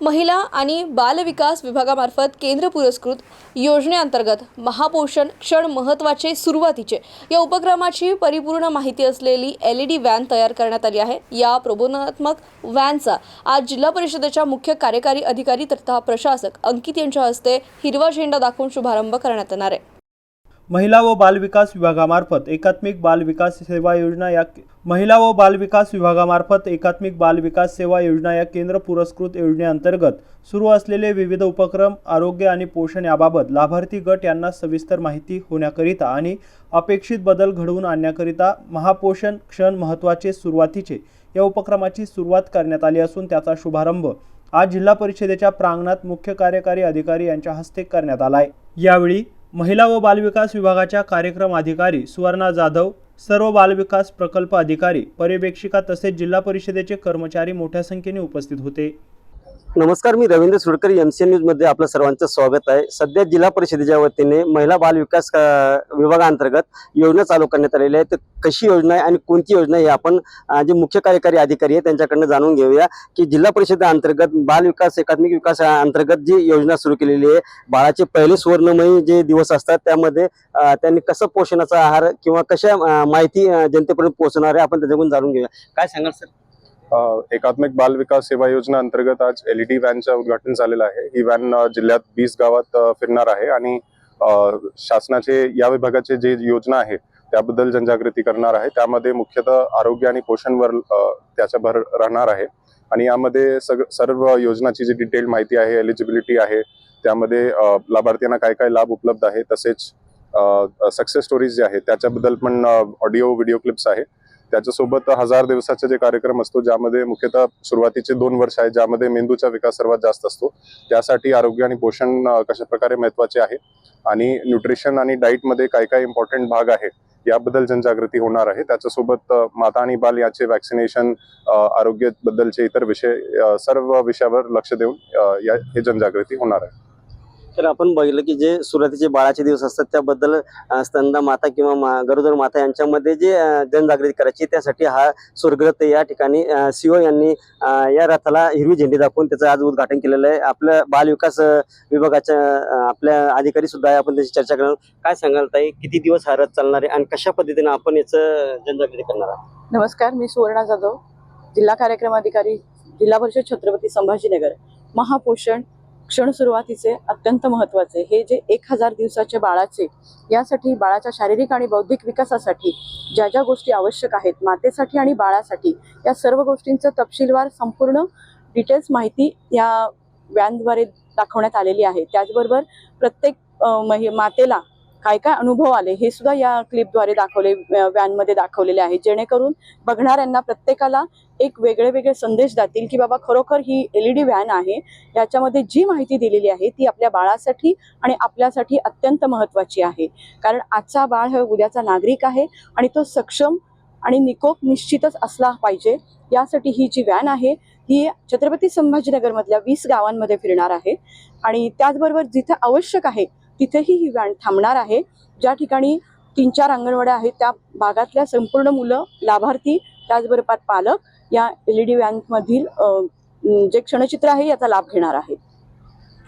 महिला आणि बालविकास विभागामार्फत केंद्र पुरस्कृत योजनेअंतर्गत महापोषण क्षण महत्त्वाचे सुरुवातीचे या उपक्रमाची परिपूर्ण माहिती असलेली एल ई डी व्हॅन तयार करण्यात आली आहे. या प्रबोधनात्मक व्हॅनचा आज जिल्हा परिषदेच्या मुख्य कार्यकारी अधिकारी तथा प्रशासक अंकित यांच्या हस्ते हिरवा झेंडा दाखवून शुभारंभ करण्यात येणार आहे. महिला व बालविकास विभागामार्फत एकात्मिक बालविकास सेवा योजना या महिला व बालविकास विभागामार्फत एकात्मिक बालविकास सेवा योजना या केंद्र पुरस्कृत योजनेअंतर्गत सुरू असलेले विविध उपक्रम आरोग्य आणि पोषण याबाबत लाभार्थी गट यांना सविस्तर माहिती होण्याकरिता आणि अपेक्षित बदल घडवून आणण्याकरिता महापोषण क्षण महत्त्वाचे सुरुवातीचे या उपक्रमाची सुरुवात करण्यात आली असून त्याचा शुभारंभ आज जिल्हा परिषदेच्या प्रांगणात मुख्य कार्यकारी अधिकारी यांच्या हस्ते करण्यात आला आहे. यावेळी महिला व बालविकास विभागाच्या कार्यक्रम अधिकारी सुवर्णा जाधव सर्व बालविकास प्रकल्प अधिकारी पर्यवेक्षिका तसेच जिल्हा परिषदेचे कर्मचारी मोठ्या संख्येने उपस्थित होते. नमस्कार मी रवींद्र सुरकर एम सी एनमध्ये आपलं सर्वांचं स्वागत आहे. सध्या जिल्हा परिषदेच्या वतीने महिला बाल विकास विभागाअंतर्गत योजना चालू करण्यात आलेली आहे. तर कशी योजना आहे आणि कोणती योजना आहे आपण जे मुख्य कार्यकारी अधिकारी आहे त्यांच्याकडनं जाणून घेऊया की जिल्हा परिषदेअंतर्गत बाल विकास एकात्मिक विकास अंतर्गत जी योजना सुरू केलेली आहे बाळाचे पहिले सुवर्णमयी जे दिवस असतात त्यामध्ये त्यांनी कसं पोषणाचा आहार किंवा कशा माहिती जनतेपर्यंत पोहोचणार आहे आपण त्याच्याकडून जाणून घेऊया. काय सांगाल सर? एकात्मिक बाल विकास सेवा योजना अंतर्गत आज एल ई डी व्हॅनचं उद्घाटन झालेलं आहे. ही व्हॅन जिल्ह्यात वीस गावात फिरणार आहे आणि शासनाचे या विभागाचे जे योजना आहे त्याबद्दल जनजागृती करणार आहे. त्यामध्ये मुख्यतः आरोग्य आणि पोषणवर त्याचा भर राहणार आहे. आणि यामध्ये सग सर्व योजनाची जी डिटेल माहिती आहे एलिजिबिलिटी आहे त्यामध्ये लाभार्थ्यांना काय काय लाभ उपलब्ध आहे तसेच सक्सेस स्टोरीज जे आहेत त्याच्याबद्दल पण ऑडिओ व्हिडिओ क्लिप्स आहे. त्याच्यासोबत हजार दिवसाचे जे कार्यक्रम असतो ज्यामध्ये मुख्यतः सुरुवातीचे दोन वर्ष आहे ज्यामध्ये मेंदूचा विकास सर्वात जास्त असतो. त्यासाठी आरोग्य आणि पोषण कशाप्रकारे कशा प्रकारे महत्त्वाचे आहे आणि न्यूट्रिशन आणि डाईटमध्ये काय काय इम्पॉर्टंट भाग आहे याबद्दल जनजागृती होणार आहे. त्याच्यासोबत माता आणि बाल याचे वॅक्सिनेशन आरोग्याबद्दलचे इतर विषय सर्व विषयावर लक्ष देऊन या हे जनजागृती होणार आहे. तर आपण बघितलं की जे सुरुवातीचे बाळाचे दिवस असतात त्याबद्दल स्तंदा माता किंवा मा- गरोदर माता यांच्यामध्ये जे जनजागृती करायची त्यासाठी हा स्वर्गरथ या ठिकाणी सीओ यांनी या रथाला हिरवी झेंडी दाखवून त्याचं आज उद्घाटन केलेलं आहे. आपल्या बालविकास विभागाच्या आपल्या अधिकारी सुद्धा आपण त्याची चर्चा करणार काय सांगाल ताई? किती दिवस हा रथ चालणार आहे? आणि कशा पद्धतीने आपण याचं जनजागृती करणार आहोत? नमस्कार मी सुवर्णा जाधव जिल्हा कार्यक्रम अधिकारी जिल्हा परिषद छत्रपती संभाजीनगर महापोषण क्षण सुरुवातीचे अत्यंत महत्त्वाचे. हे जे एक हजार दिवसाचे बाळाचे यासाठी बाळाच्या शारीरिक आणि बौद्धिक विकासासाठी ज्या ज्या गोष्टी आवश्यक आहेत मातेसाठी आणि बाळासाठी या सर्व गोष्टींचं तपशीलवार संपूर्ण डिटेल्स माहिती या व्हॅनद्वारे दाखवण्यात आलेली आहे. त्याचबरोबर प्रत्येक महि- मातेला काय काय अनुभव आले हे सुद्धा या क्लिपद्वारे दाखवले व्हॅनमध्ये दाखवलेले आहे. जेणेकरून बघणाऱ्यांना प्रत्येकाला एक वेगळे वेगळे संदेश जातील की बाबा खरोखर ही एल ई डी व्हॅन आहे. याच्यामध्ये जी माहिती दिलेली आहे ती आपल्या बाळासाठी आणि आपल्यासाठी अत्यंत महत्त्वाची आहे. कारण आजचा बाळ हा उद्याचा नागरिक आहे आणि तो सक्षम आणि निकोप निश्चितच असला पाहिजे. यासाठी ही जी व्हॅन आहे ही छत्रपती संभाजीनगरमधल्या वीस गावांमध्ये फिरणार आहे. आणि त्याचबरोबर जिथे आवश्यक आहे तिथेही ही व्हॅन थांबणार आहे. ज्या ठिकाणी तीन चार अंगणवाड्या आहेत त्या भागातल्या संपूर्ण मुलं लाभार्थी त्याचबरोबर पालक या एल ई डी व्हॅनमधील जे क्षणचित्र आहे याचा लाभ घेणार आहेत.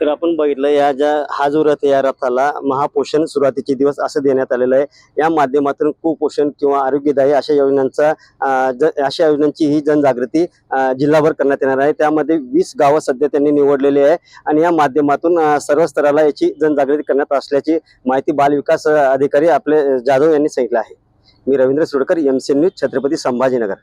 तर आपण बघितलं या ज्या हा जो रथ या रथाला महापोषण सुरुवातीचे दिवस असं देण्यात आलेलं आहे. या माध्यमातून कुपोषण किंवा आरोग्यदायी अशा योजनांचा ज- अशा योजनांची ही जनजागृती जिल्हाभर करण्यात येणार आहे. त्यामध्ये वीस गावं सध्या त्यांनी निवडलेली आहे आणि या माध्यमातून सर्व स्तराला याची जनजागृती करण्यात असल्याची माहिती बालविकास अधिकारी आपले जाधव यांनी सांगितलं आहे. मी Ravindra Sudkar M C news Chhatrapati Sambhajinagar.